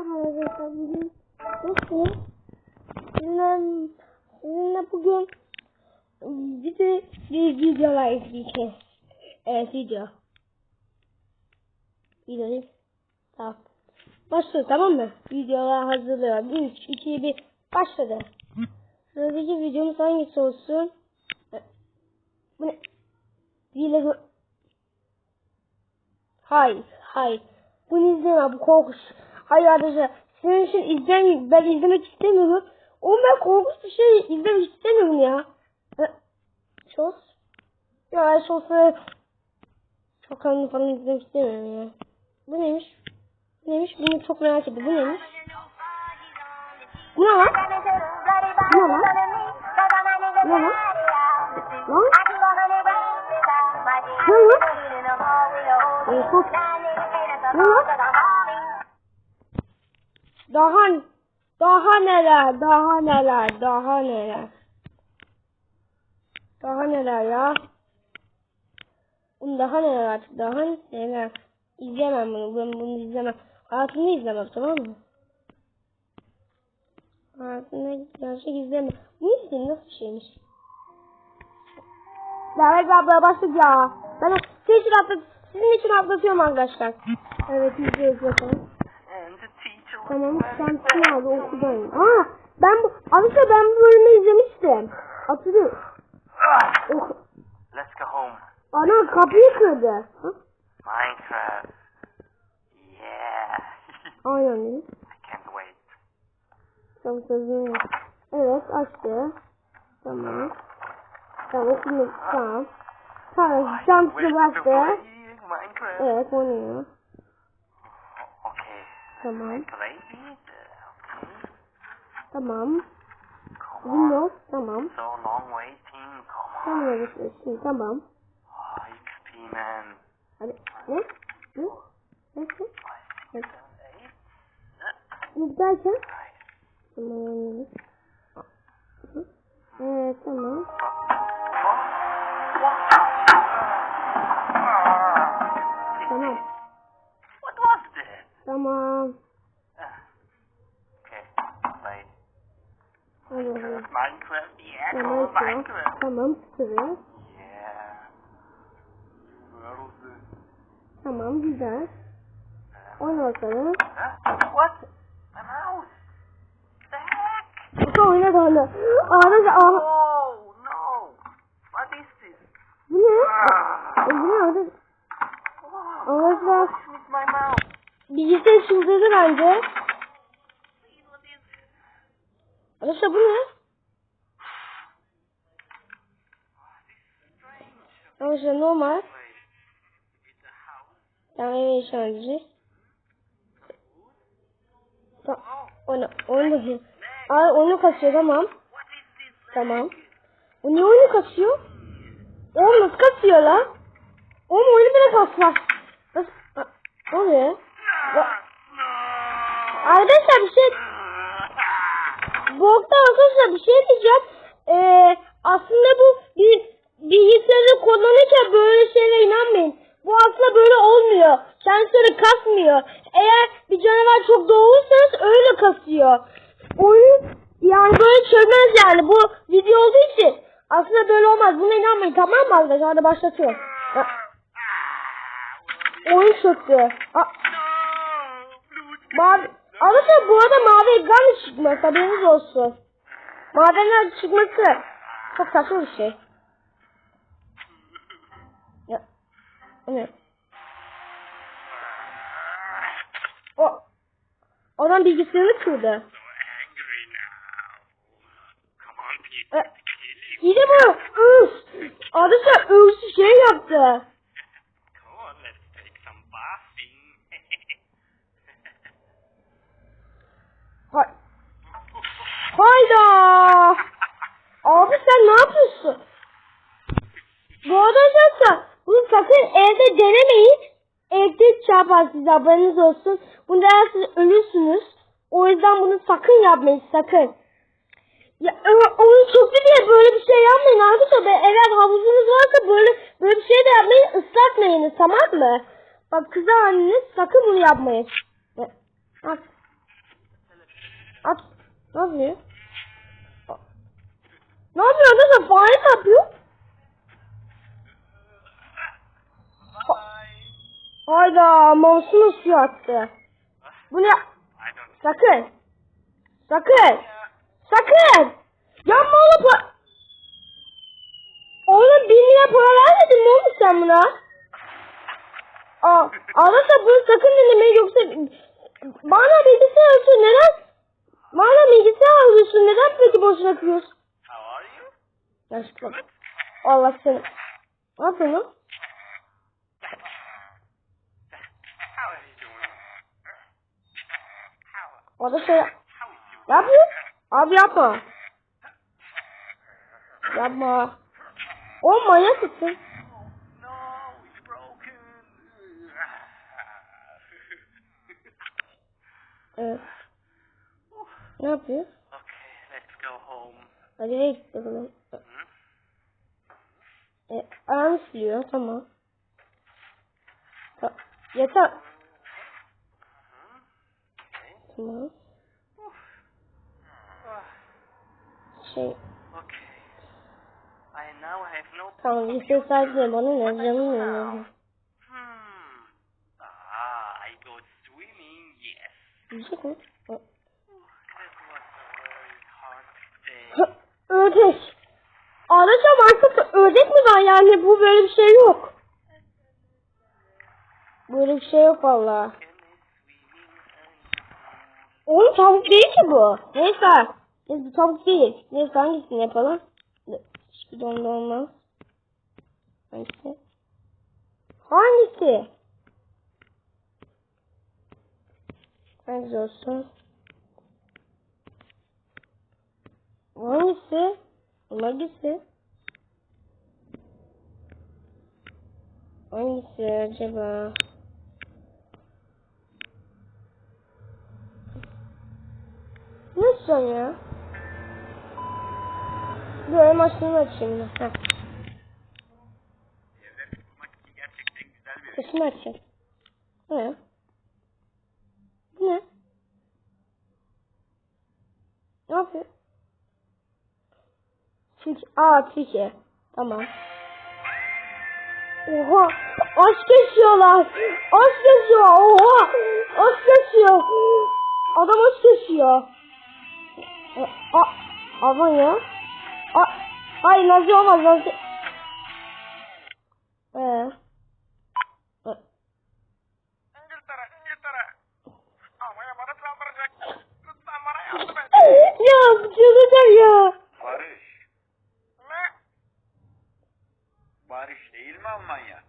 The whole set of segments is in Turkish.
Merhaba arkadaşlar bugün nasılsınız? Sizinle, sizinle bugün bir bir videolar izleyeceğiz. Evet video. Videoyu tamam. Başladı tamam mı? Videolar hazırlıyorum. 3, 2, 1 başladı. Sıradaki videomuz hangisi olsun? Bu ne? Vlog Hayır, hayır. Bunu izleme, bu korkunç. Hayır arkadaşlar, senin için izlem ben izlemek istemiyorum. Oğlum ben korkunç bir şey izlemek istemiyorum ya. Şos? Ya şosu çok kanlı falan izlemek istemiyorum ya. Bu neymiş? Bu neymiş? Bunu çok merak ettim. Bu neymiş? Bu ne lan? Bu ne lan? Bu ne lan? Lan? Ne lan? Ne lan? Daha daha neler, daha neler, daha neler. Daha neler ya? Bunu daha neler artık, daha neler. İzlemem bunu, ben bunu izlemem. Hayatımda izlemem tamam mı? Hayatımda gerçek izlemem. Bu izleyeyim nasıl bir şeymiş? Ya evet abla başladık ya. Ben sizin için, atlat sizin için atlatıyorum arkadaşlar. Evet izliyoruz bakalım. Tamam sen kim aldı okuldayım. Aa ben bu aslında ben bu bölümü izlemiştim. Hatırlıyorum. Oh, Let's go home. ana kapıyı kırdı. Minecraft. Yeah. Aynen. I can't wait. Tamam sözünü yap. Evet açtı. Tamam. Tamam şimdi tamam. Tamam wait to. Evet oynuyor. Okay. Tamam. Tamam. Windows tamam. Tamam şimdi tamam. Hadi. Ne? Ne? Ne? Eight. Ne derken? Tamam. Evet tamam. Tamam. Tamam tamam. Minecraft. Tamam güzel. Oyna bakalım. What? My mouse. The heck? Kaka oyna da oyna. Ağda ağda. Oh no! What is this? Bu ne? Ah. Bu ne ağda? Oh, Arkadaşlar with my mouse. bilgisayar çıldırdı bence. Arkadaşlar bu ne? Arkadaşlar normal. Play. It's a house. Yani eve işaretli. Tamam. Oh, Oyna. Oyna bakayım. Aa oyunu kasıyor tamam. Tamam. O niye oyunu kasıyor? Oğlum nasıl kasıyor lan? Oğlum oyunu bile kasmaz. Nasıl? Ne oluyor? Arkadaşlar bir şey... Bu arkadaşlar bir şey diyeceğim. Ee, aslında bu bir bilgisayarı kullanırken böyle şeylere inanmayın. Bu aslında böyle olmuyor. Sensörü kasmıyor. Eğer bir canavar çok doğruysanız öyle kasıyor. Oyun yani böyle çözmez yani. Bu video olduğu için aslında böyle olmaz. Buna inanmayın tamam mı arkadaşlar? Hadi başlatıyorum. Oyun çöktü. Mavi... Arkadaşlar bu arada mavi ekran çıkmaz haberiniz olsun. Madenler çıkması çok saçma bir şey. Ya. Ne? O. Adam bilgisayarını kırdı. E, yine bu. Üf. Arkadaşlar örsü şey yaptı. Hayda. Abi sen ne yapıyorsun? Bu arada arkadaşlar bunu sakın evde denemeyin. Evde çarpar size haberiniz olsun. Bunda siz ölürsünüz. O yüzden bunu sakın yapmayın sakın. Ya oyun çöktü diye böyle bir şey yapmayın arkadaşlar. Be- Eğer havuzunuz varsa böyle böyle bir şey de yapmayın. Islatmayınız tamam mı? Bak kız anneniz sakın bunu yapmayın. Ya, Bak. At. Ne yapıyor? Ne yapıyor arkadaşlar? Fare yapıyor? Hayda mouse'unu suya attı. Bu ne? Sakın. Sakın. Sakın. Yapma oğlum. pa- Oğlum bin lira para vermedin mi oğlum sen buna? Aa, arkadaşlar bunu sakın dinlemeyin yoksa bana bilgisayar alıyorsun neden? Bana bilgisayar alıyorsun neden peki boşuna kırıyorsun? How are you? Yaşlı bak. Allah seni. Ne yapıyorsun lan? How are you doing? How, Orada şey ne yapıyor? Abi yapma. Yapma. O manyak mısın? Evet. Ne yapıyor? Hadi bakalım. Hmm? E, ayağını siliyor tamam. Ta yeter. Tamam. Şey Okay. I now have no tamam liste sadece bana ne canım ne Hmm. Ah, I go swimming, yes. Yiyecek mi? Ha. That was a very hard day. Ördek. Arkadaşlar artık ördek mi var yani bu böyle bir şey yok. Böyle bir şey yok valla. Oğlum tavuk değil ki bu. Neyse. Neyse bu tavuk değil. Neyse hangisini yapalım? Hiçbir donda olmaz. Hangisi? Hangisi? Hangisi olsun? Hangisi? Hangisi? Hangisi acaba? Nasıl ya? Dur açtığını açayım ben. Heh, sesini açayım. Bu ne? Bu ne? Ne yapıyor? Tilki. Aa tilki. Tamam. Oha! Aç kesiyorlar! Aç kesiyor! Oha! Aç kesiyor! Adam aç kesiyor! E, a, aman ya. A, hayır Nazi olmaz Nazi. Ee. E. Almanya ya çıldıracağım ya. Barış. Ne? Barış değil mi Almanya?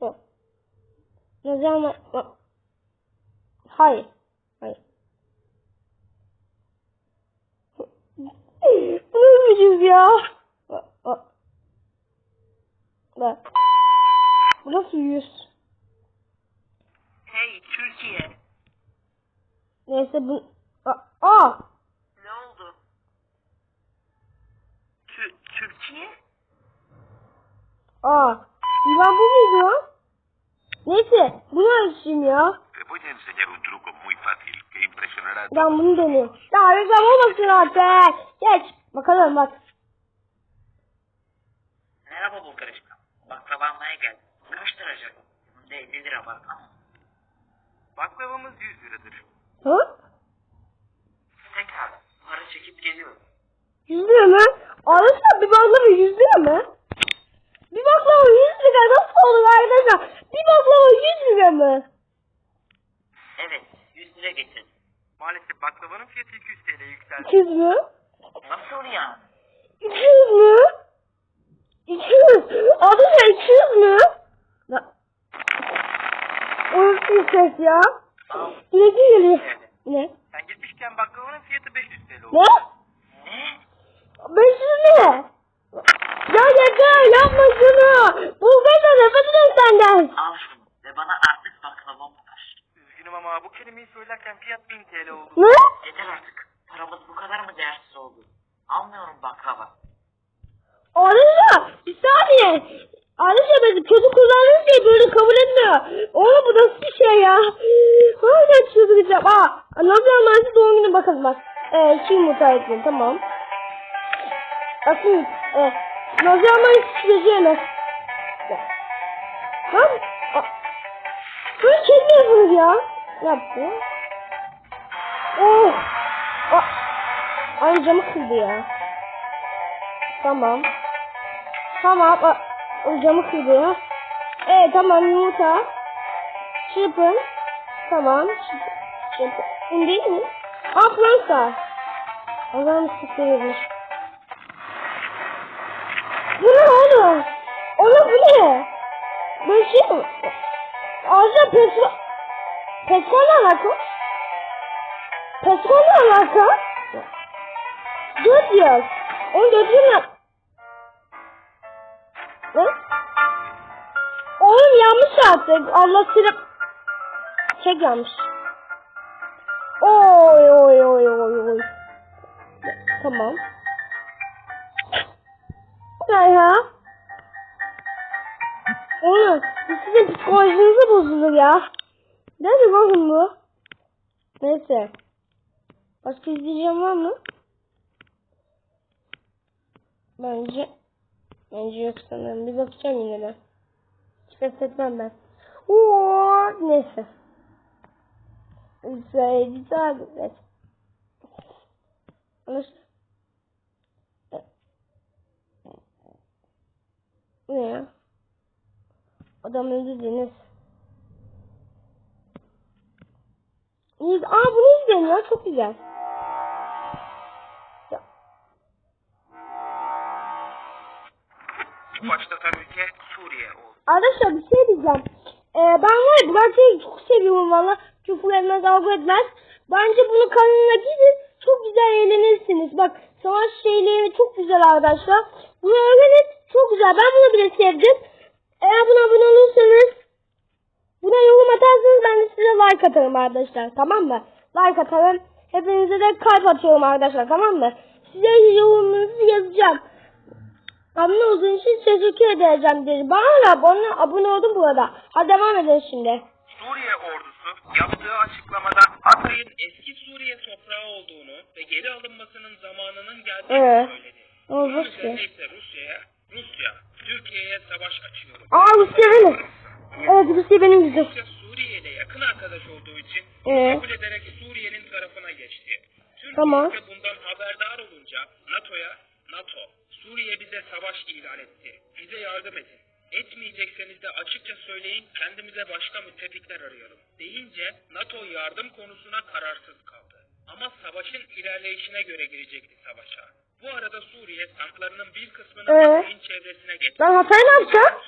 Yok. Nazi ama... Yok. Hayır. Hayır. Bu ne biçim ya? Bak, bak. Bak. Bu nasıl yüz? Hey Türkiye, Neyse bu... Aa! Aa! ne oldu? Tü Türkiye? Aa! İvan bu muydu? Neyse bunu açayım ya. Te voy a enseñar un truco muy fácil que impresionará Ben bunu deniyorum. Ya reklam olmasın artık. Geç. Bakalım bak. Merhaba Bulgaristan. Baklava almaya geldim. Kaç derece bu? Bunda 50 lira var ama. Baklavamız 100 liradır. Hı? Tekrar para çekip geliyorum. 100 lira mı? Arkadaşlar bir baklava 100 lira mı? Bir baklava 100 lira nasıl olur arkadaşlar? Bir baklava 100 lira mı? Evet, 100 lira getirdim. Maalesef baklavanın fiyatı 200 TL yükseldi. 200 mü? Nasıl ya? 200 mü? 200. Arkadaşlar 200 mü? O nasıl ses ya? Al. Direkt geliyor. Ne? Sen gitmişken baklavanın fiyatı 500 TL oldu. Ne? Ne? 500 ne? Ya yeter yapma şunu. Bulgarca nefret ederim senden. Al şunu ve bana artık baklavam ver. Üzgünüm ama bu kelimeyi söylerken fiyat 1000 TL oldu. Ne? Yeter artık. Paramız bu kadar mı değersiz oldu? Almıyorum baklava. Arıza bir saniye. Arıza beni kötü etmiyor. Oğlum bu nasıl bir şey ya? Hala çıldıracağım. Aa, Nazi Almansı doğum günü bakalım bak. Ee, iki yumurta ekledim tamam. Aslında e, Nazi Almansı çizeceğine. Lan. Böyle çekmiyorsunuz ya. Ne yaptı? Oh. A- Ay camı kırdı ya. Tamam. Tamam. A- o camı kırdı ya. Evet tamam yumurta. Çırpın. Tamam. Çırpın. Değil mi? Aa Fransa. Zaman sıkılmış. Bu ne oğlum? Oğlum bu ne? Böyle şey mi? Ağzına petrol... Petrolle alaka? Petrolle alaka? Dört yaz. Onu dördüncü Ne? Artık. Allah seni... Çek yanlış. Oy oy oy oy oy. Tamam. Ne ya? Oğlum bu sizin psikolojinizi bozulur ya. Nerede oğlum bu? Neyse. Başka izleyeceğim var mı? Bence Bence yok sanırım. Bir bakacağım yine de. Pes etmem ben. Oo, neyse. Sayıcı takip et. Anlaşıldı. Ne ya? Adam öldü Deniz. İyi. Aa bunu izleyin ya çok güzel. Arkadaşlar bir şey diyeceğim. Ee, ben var ya Burak'ı çok seviyorum valla. Küfür etmez, kavga etmez. Bence bunu kanalına gidin. Çok güzel eğlenirsiniz. Bak savaş şeyleri çok güzel arkadaşlar. Bunu öğrenin. Çok güzel. Ben bunu bile sevdim. Eğer buna abone olursanız buna yorum atarsanız ben de size like atarım arkadaşlar. Tamam mı? Like atarım. Hepinize de kalp atıyorum arkadaşlar. Tamam mı? Size yorumunuzu yazacağım. Abone olduğun için teşekkür edeceğim dedi. Bana abone, abone oldum burada. Hadi devam edelim şimdi. Suriye ordusu yaptığı açıklamada Hatay'ın eski Suriye toprağı olduğunu ve geri alınmasının zamanının geldiğini Evet. söyledi. Ver. ise Rusya'ya, Rusya, Türkiye'ye savaş açıyorum. Aa Rusya benim. Evet Rusya benim güzel. Rusya Suriye ile yakın arkadaş olduğu için Ee? kabul ederek Suriye'nin tarafına geçti. Türkiye Tamam. bundan haberdar olunca NATO'ya NATO, Suriye bize savaş ilan etti. Bize yardım edin. Etmeyecekseniz de açıkça söyleyin kendimize başka müttefikler arayalım. Deyince NATO yardım konusuna kararsız kaldı. Ama savaşın ilerleyişine göre girecekti savaşa. Bu arada Suriye tanklarının bir kısmını Ee? Hatay'ın çevresine getirdi. Ben Hatay ne yapacağım?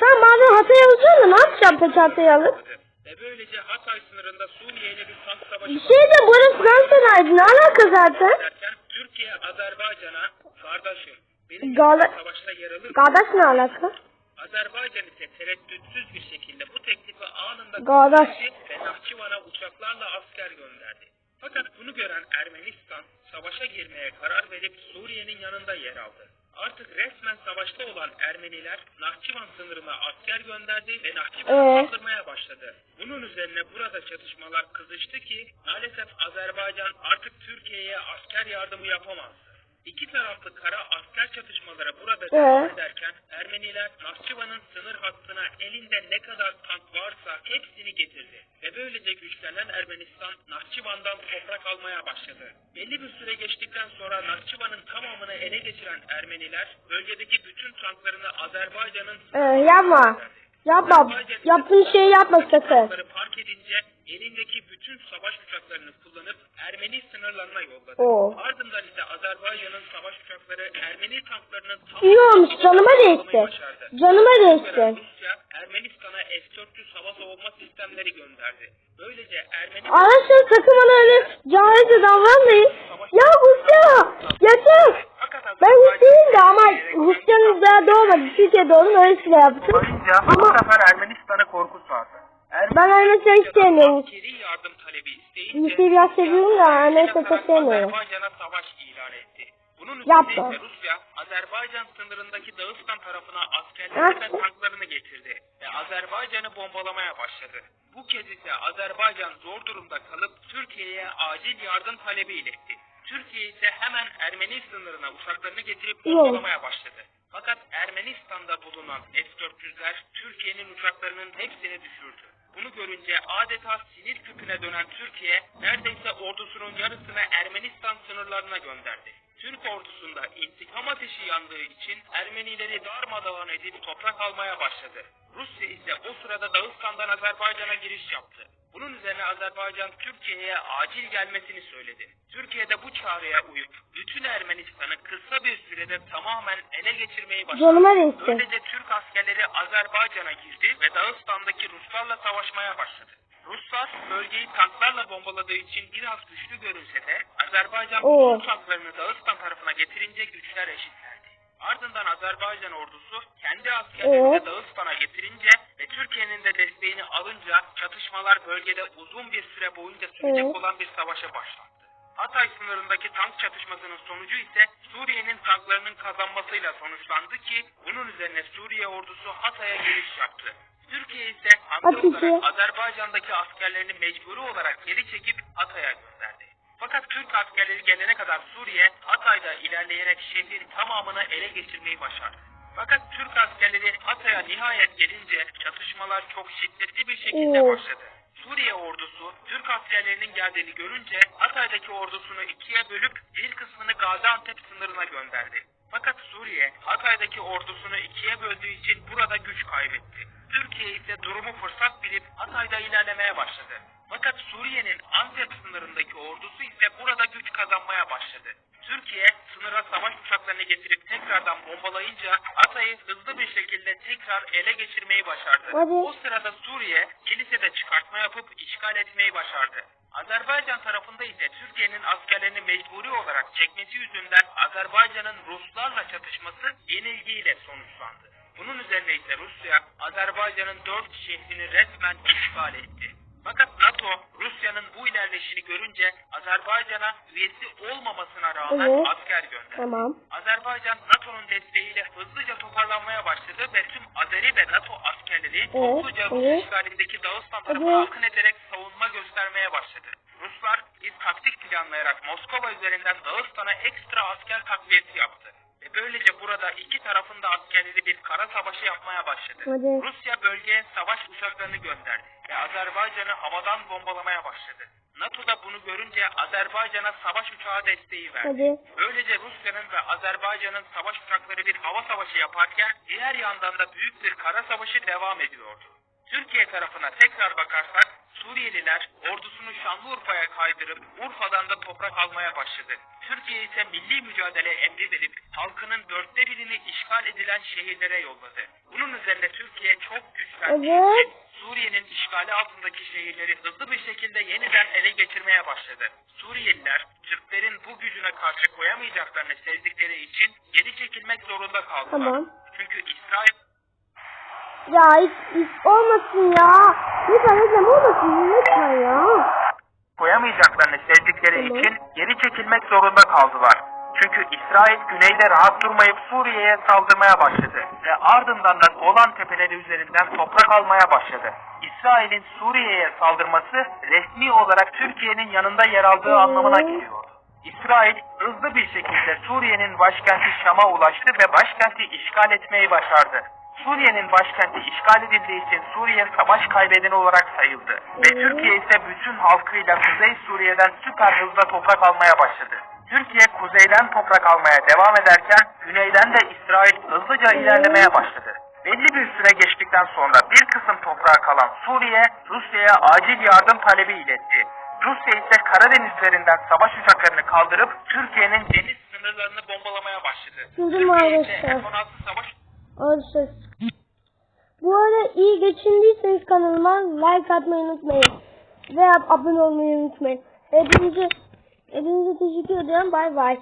Sen madem Hatay alacaksın da ne yapacağım peki Hatay alıp? ve böylece Hatay sınırında Suriye ile bir tank savaşı Bir şey de burası Fransa'daydı. Ne alaka zaten? derken Türkiye Azerbaycan'a kardeşim benim Gala- savaşta yer alır. Kardeş ne alaka? Azerbaycan ise tereddütsüz bir şekilde bu teklifi anında Kardeş. ve Nahçıvan'a uçaklarla asker gönderdi. Fakat bunu gören Ermenistan savaşa girmeye karar verip Suriye'nin yanında yer aldı. Artık resmen savaşta olan Ermeniler Nahçıvan sınırına asker gönderdi ve Nahçıvan'a Ee? saldırmaya başladı. Bunun üzerine burada çatışmalar kızıştı ki maalesef Azerbaycan artık Türkiye'ye asker yardımı yapamazdı. İki taraflı kara asker çatışmaları burada Ee? devam ederken Ermeniler Nahçıvan'ın sınır hattına elinde ne kadar tank varsa hepsini getirdi. Ve böylece güçlenen Ermenistan Nahçıvan'dan toprak almaya başladı. Belli bir süre geçtikten sonra Nahçıvan'ın tamamını ele geçiren Ermeniler bölgedeki bütün tanklarını Azerbaycan'ın Ee, yapma. Yapma. Yaptığın şeyi yapma sakın. park edince elindeki bütün savaş uçaklarını kullanıp Ermeni sınırlarına yolladı. Oo. Ardından ise Azerbaycan'ın savaş uçakları Ermeni tanklarının İyi olmuş. Canıma değsin. Canıma değsin. Ermenistan'a S-400 hava savunma sistemleri gönderdi. Böylece Ermeni Arkadaşlar sakın bana öyle cahilce davranmayın. Ya Rusya! Yeter! Ben Rusya'yım da ama Rusya'nın daha doğmadı. Türkiye doğdum öylesine yaptım. bu Ama sefer Ermenistan'a korku sardı. ben öylesine hiç sevmiyorum. askeri yardım isteyince Rusya'yı biraz seviyorum da neyse çok sevmiyorum. Azerbaycan'a savaş ilan etti. Bunun ise Rusya, Azerbaycan sınırındaki Dağıstan tarafına askerlerini ve tanklarını getirdi ve Azerbaycan'ı bombalamaya başladı. Bu kez ise Azerbaycan zor durumda kalıp Türkiye'ye acil yardım talebi iletti. Türkiye ise hemen Ermeni sınırına uçaklarını getirip bombalamaya başladı. Fakat Ermenistan'da bulunan S-400'ler Türkiye'nin uçaklarının hepsini düşürdü. Bunu görünce adeta sinir küpüne dönen Türkiye neredeyse ordusunun yarısını Ermenistan sınırlarına gönderdi. Türk ordusunda intikam ateşi yandığı için Ermenileri darmadağın edip toprak almaya başladı. Rusya ise o sırada Dağıstan'dan Azerbaycan'a giriş yaptı. Bunun üzerine Azerbaycan Türkiye'ye acil gelmesini söyledi. Türkiye de bu çağrıya uyup bütün Ermenistan'ı kısa bir sürede tamamen ele geçirmeyi değsin. Böylece Türk askerleri Azerbaycan'a girdi ve Dağıstan'daki Ruslarla savaşmaya başladı. Ruslar bölgeyi tanklarla bombaladığı için biraz güçlü görünse de Azerbaycan bütün tanklarını Dağıstan tarafına getirince güçler eşitlendi. Ardından Azerbaycan ordusu kendi askerlerini de Dağıstan'a getirince ve Türkiye'nin de desteğini alınca çatışmalar bölgede uzun bir süre boyunca sürecek Evet. olan bir savaşa başlattı. Hatay sınırındaki tank çatışmasının sonucu ise Suriye'nin tanklarının kazanmasıyla sonuçlandı ki bunun üzerine Suriye ordusu Hatay'a giriş yaptı. Türkiye ise olarak ki. Azerbaycan'daki askerlerini mecburi olarak geri çekip Hatay'a gönderdi. Fakat Türk askerleri gelene kadar Suriye Hatay'da ilerleyerek şehrin tamamını ele geçirmeyi başardı. Fakat Türk askerleri Hatay'a nihayet gelince çatışmalar çok şiddetli bir şekilde Oo. başladı. Suriye ordusu Türk askerlerinin geldiğini görünce Hatay'daki ordusunu ikiye bölüp bir kısmını Gaziantep sınırına gönderdi. Fakat Suriye Hatay'daki ordusunu ikiye böldüğü için burada güç kaybetti. Türkiye ise durumu fırsat bilip Hatay'da ilerlemeye başladı. Fakat Suriye'nin Antep sınırındaki ordusu ise burada güç kazanmaya başladı. Türkiye sınıra savaş uçaklarını getirip tekrardan bombalayınca Hatay'ı hızlı bir şekilde tekrar ele geçirmeyi başardı. O sırada Suriye kilisede çıkartma yapıp işgal etmeyi başardı. Azerbaycan tarafında ise Türkiye'nin askerlerini mecburi olarak çekmesi yüzünden Azerbaycan'ın Ruslarla çatışması yenilgiyle sonuçlandı. Bunun üzerine ise Rusya Azerbaycan'ın dört şehrini resmen işgal etti. Fakat NATO Rusya'nın bu ilerleyişini görünce Azerbaycan'a üyesi olmamasına rağmen Evet. asker gönderdi. Tamam. Azerbaycan NATO'nun desteğiyle hızlıca toparlanmaya başladı ve tüm Azeri ve NATO askerleri topluca Rus evet. işgalindeki Dağıstan tarafına Evet. akın ederek savunma göstermeye başladı. Ruslar bir taktik planlayarak Moskova üzerinden Dağıstan'a ekstra asker takviyesi yaptı. Ve böylece burada iki tarafın da askerleri bir kara savaşı yapmaya başladı. Hadi. Rusya bölgeye savaş uçaklarını gönderdi ve Azerbaycan'ı havadan bombalamaya başladı. NATO da bunu görünce Azerbaycan'a savaş uçağı desteği verdi. Hadi. Böylece Rusya'nın ve Azerbaycan'ın savaş uçakları bir hava savaşı yaparken diğer yandan da büyük bir kara savaşı devam ediyordu. Türkiye tarafına tekrar bakarsak Suriyeliler ordusunu Şanlıurfa'ya kaydırıp Urfa'dan da toprak almaya başladı. Türkiye ise milli mücadele emri verip halkının dörtte birini işgal edilen şehirlere yolladı. Bunun üzerine Türkiye çok güçlendiği Evet. Suriye'nin işgali altındaki şehirleri hızlı bir şekilde yeniden ele geçirmeye başladı. Suriyeliler Türklerin bu gücüne karşı koyamayacaklarını sezdikleri için geri çekilmek zorunda kaldılar. Tamam. Çünkü İsrail Ya hiç, hiç olmasın ya. Lütfen lütfen olmasın lütfen ya. koyamayacaklarını sezdikleri Tamam. için geri çekilmek zorunda kaldılar. Çünkü İsrail güneyde rahat durmayıp Suriye'ye saldırmaya başladı ve ardından da Golan tepeleri üzerinden toprak almaya başladı. İsrail'in Suriye'ye saldırması resmi olarak Türkiye'nin yanında yer aldığı anlamına geliyordu. İsrail hızlı bir şekilde Suriye'nin başkenti Şam'a ulaştı ve başkenti işgal etmeyi başardı. Suriye'nin başkenti işgal edildiği için Suriye savaş kaybedeni olarak sayıldı. Ve Türkiye ise bütün halkıyla Kuzey Suriye'den süper hızla toprak almaya başladı. Türkiye kuzeyden toprak almaya devam ederken güneyden de İsrail hızlıca ilerlemeye başladı. Belli bir süre geçtikten sonra bir kısım toprağa kalan Suriye, Rusya'ya acil yardım talebi iletti. Rusya ise Karadeniz üzerinden savaş uçaklarını kaldırıp Türkiye'nin deniz sınırlarını bombalamaya başladı. Şimdi Türkiye ise maalesef. F-16 savaş. Bu arada iyi geçindiyseniz kanalıma like atmayı unutmayın. Ve abone olmayı unutmayın. Hepinize, hepinize teşekkür ediyorum. Bay bay.